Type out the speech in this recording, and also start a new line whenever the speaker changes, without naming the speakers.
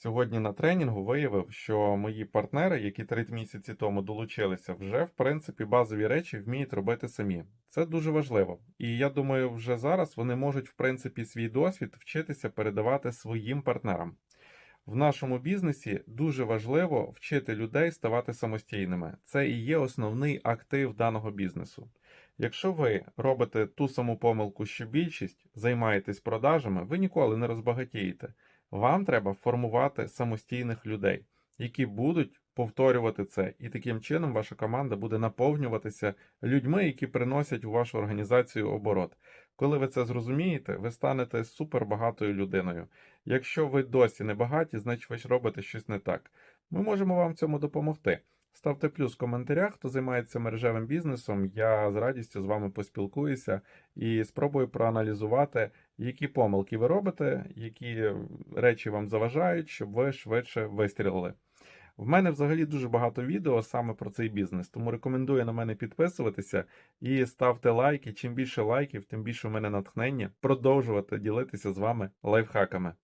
Сьогодні на тренінгу виявив, що мої партнери, які три місяці тому долучилися, вже в принципі базові речі вміють робити самі. Це дуже важливо. І я думаю, вже зараз вони можуть в принципі свій досвід вчитися передавати своїм партнерам. В нашому бізнесі дуже важливо вчити людей ставати самостійними. Це і є основний актив даного бізнесу. Якщо ви робите ту саму помилку, що більшість, займаєтесь продажами, ви ніколи не розбагатієте. Вам треба формувати самостійних людей, які будуть повторювати це, і таким чином ваша команда буде наповнюватися людьми, які приносять у вашу організацію оборот. Коли ви це зрозумієте, ви станете супербагатою людиною. Якщо ви досі не багаті, значить ви ж робите щось не так. Ми можемо вам в цьому допомогти. Ставте плюс в коментарях, хто займається мережевим бізнесом. Я з радістю з вами поспілкуюся і спробую проаналізувати, які помилки ви робите, які речі вам заважають, щоб ви швидше вистрілили. В мене взагалі дуже багато відео саме про цей бізнес, тому рекомендую на мене підписуватися і ставте лайки. Чим більше лайків, тим більше у мене натхнення продовжувати ділитися з вами лайфхаками.